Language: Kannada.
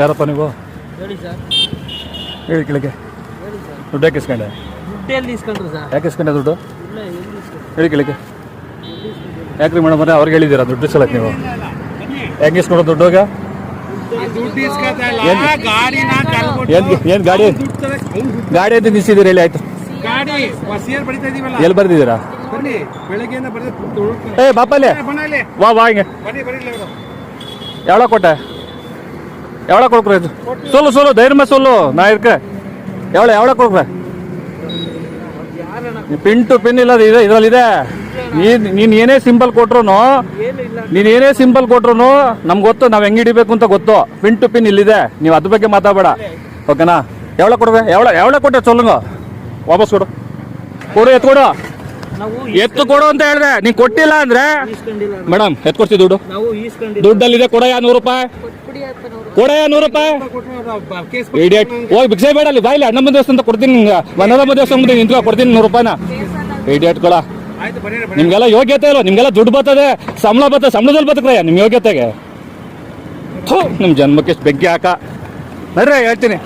ಯಾರಪ್ಪ ನೀವು? ಹೇಳಿ ಸರ್. ಹೇಳಿ ಕೆಳಗೆ ದುಡ್ಡು ಯಾಕೆ ಇಸ್ಕೊಂಡೆ? ದುಡ್ಡು ಯಾಕೆ ಇಸ್ಕೊಂಡೆ ದುಡ್ಡು? ಹೇಳಿ ಕೇಳಿಕೆ ಯಾಕ್ರಿ ಮೇಡಮ್ ಅವರೇ ಅವ್ರಿಗೆ ಹೇಳಿದ್ದೀರಾ ದುಡ್ಡು ಸಲಕ್ಕೆ ನೀವು? ಹೆಂಗೆ ಇಸ್ಕೊಂಡ್ರು ದುಡ್ಡು ಈಗ ಏನು ಗಾಡಿ? ಗಾಡಿ ಅಂತ ನಿಲ್ಸಿದ್ದೀರಿ ಹೇಳಿ ಆಯ್ತು. ಎಲ್ಲಿ ಬರ್ದಿದ್ದೀರಾ? ಏ ಬಾಪಲ್ಲೇ. ವಾ ವಾ ಹಿಂಗೆ. ಯಾವ ಕೊಟ್ಟೆ? எவ்வளோ ಕೊಡ್ಕ್ರೆ ಇದು? ಸೊಲ್ಲು ಸೊಲ್ಲು ಧೈರ್ಯ ಸೊಲ್ಲು. ನಾ இருக்கேன் ಯಾವಳ எவ்வளோ கொடுக்குற ಪಿನ್ ಪಿನ್ ಇಲ್ಲ ಇದೆ ಇದರಲ್ಲಿ ಇದೆ ನೀನು ಏನೇ ಸಿಂಪಲ್ ಕೊಟ್ರು ನೀನು ಏನೇ ಸಿಂಪಲ್ ಕೊಟ್ರು ನಮ್ಗೆ ಗೊತ್ತು ನಾವು ಹೆಂಗ್ ಹಿಡಿಬೇಕು ಅಂತ ಗೊತ್ತು. ಪಿನ್ ಪಿನ್ ಇಲ್ಲಿದೆ ನೀವು ಅದ್ರ ಬಗ್ಗೆ ಮಾತಾಡಬೇಡ. ಓಕೆನಾ? ಯಾವಳ ಕೊಡ್ಬೇ ಯಾವಳ ಯಾವಳ ಕೊಟ್ಟೆ ಸೊಲ್ಲುಂಗ ವಾಪಸ್ ಕೊಡು. ಕೊಡು ಎತ್ತು ಕೊಡು. ಎತ್ತು ಕೊಡು ಅಂತ ಹೇಳಿದೆ. ನೀನು ಕೊಟ್ಟಿಲ್ಲ ಅಂದ್ರೆ ಮೇಡಮ್ ಎತ್ತು ಕೊಡ್ತೀವಿ ದುಡ್ಡು. ದುಡ್ಡಲ್ಲಿದೆ ಕೊಡಯ್ಯ ನೂರು ರೂಪಾಯಿ. ಕೊಡಯ್ಯ ನೂರು ರೂಪಾಯಿ ಇಡಿಯಟ್ ಹೋಗಿ ಭಿಕ್ಷೆ ಬೇಡ ಅಲ್ಲಿ ಬಾಯಿಲಿ ಅಣ್ಣಮ್ಮ ದೇವಸ್ಥಾನ ಅಂತ ಕೊಡ್ತೀನಿ ನಿಂಗೆ. ಮನದಮ್ಮ ದೇವಸ್ಥಾನ ಮುಂದೆ ನಿಂತ್ಕೊ ಕೊಡ್ತೀನಿ ನೂರು ರೂಪಾಯಿನ ಕೊಡ. ನಿಮ್ಗೆಲ್ಲ ಯೋಗ್ಯತೆ ಇಲ್ಲ ನಿಮ್ಗೆಲ್ಲ ದುಡ್ಡು ಬರ್ತದೆ ಸಂಬಳ ಬರ್ತದೆ ಸಂಬಳದಲ್ಲಿ ಬರ್ತಕ್ರಯ್ಯ ನಿಮ್ ಯೋಗ್ಯತೆಗೆ. ಥು, ನಿಮ್ ಜನ್ಮಕ್ಕೆ ಬೆಂಕಿ ಹಾಕ. ಬರ್ರಿ ಹೇಳ್ತೀನಿ.